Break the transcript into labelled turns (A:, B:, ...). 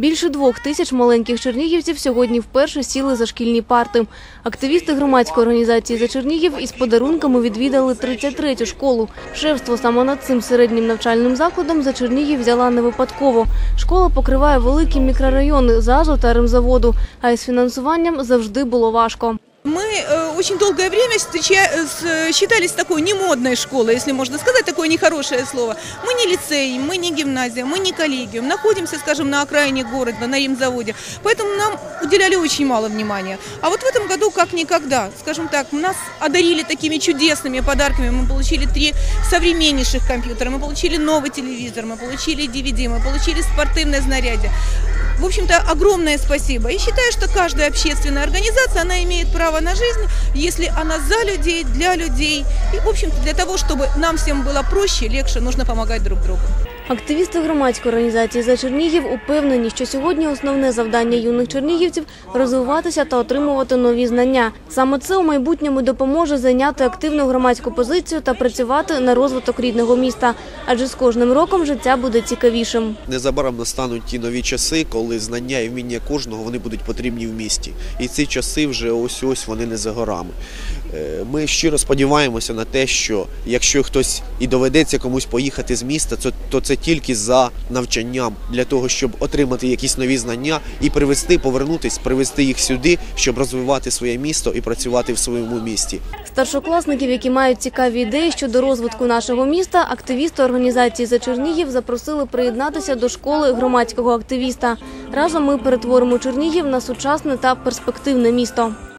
A: Більше двох тисяч маленьких чернігівців сьогодні вперше сіли за шкільні парти. Активісти громадської організації «За Чернігів» із подарунками відвідали 33-ю школу. Шефство саме над цим середнім навчальним закладом «За Чернігів» взяла не випадково. Школа покриває великі мікрорайони ЗАЗу та ремзаводу, а із фінансуванням завжди було важко.
B: Мы э, очень долгое время встреча- э, с- считались такой немодной школой, если можно сказать, такое нехорошее слово. Мы не лицей, мы не гимназия, мы не коллегиум. Находимся, скажем, на окраине города, на ремзаводе. Поэтому нам уделяли очень мало внимания. А вот в этом году как никогда, скажем так, нас одарили такими чудесными подарками. Мы получили три современнейших компьютера, мы получили новый телевизор, мы получили DVD, мы получили спортивное знарядие. В общем-то, огромное спасибо. И считаю, что каждая общественная организация, она имеет право на жизнь, если она за людей, для людей. И, в общем-то, для того, чтобы нам всем было проще, легче, нужно помогать друг другу.
A: Активісти громадської організації «За Чернігів» упевнені, що сьогодні основне завдання юних чернігівців – розвиватися та отримувати нові знання. Саме це у майбутньому допоможе зайняти активну громадську позицію та працювати на розвиток рідного міста. Адже з кожним роком життя буде цікавішим.
C: Незабаром настануть ті нові часи, коли знання і вміння кожного вони будуть потрібні в місті. І ці часи вже ось ось вони не за горами. Е, Ми щиро сподіваємося на те, що якщо хтось і доведеться комусь поїхати з міста, то, то це тільки за навчанням для того, щоб отримати якісь нові знання і привести, повернутись, привести їх сюди, щоб розвивати своє місто і працювати в своєму місті.
A: Старшокласників, які мають цікаві ідеї щодо розвитку нашого міста, активісти організації «За Чернігів» запросили приєднатися до школи громадського активіста. Разом ми перетворимо Чернігів на сучасне та перспективне місто.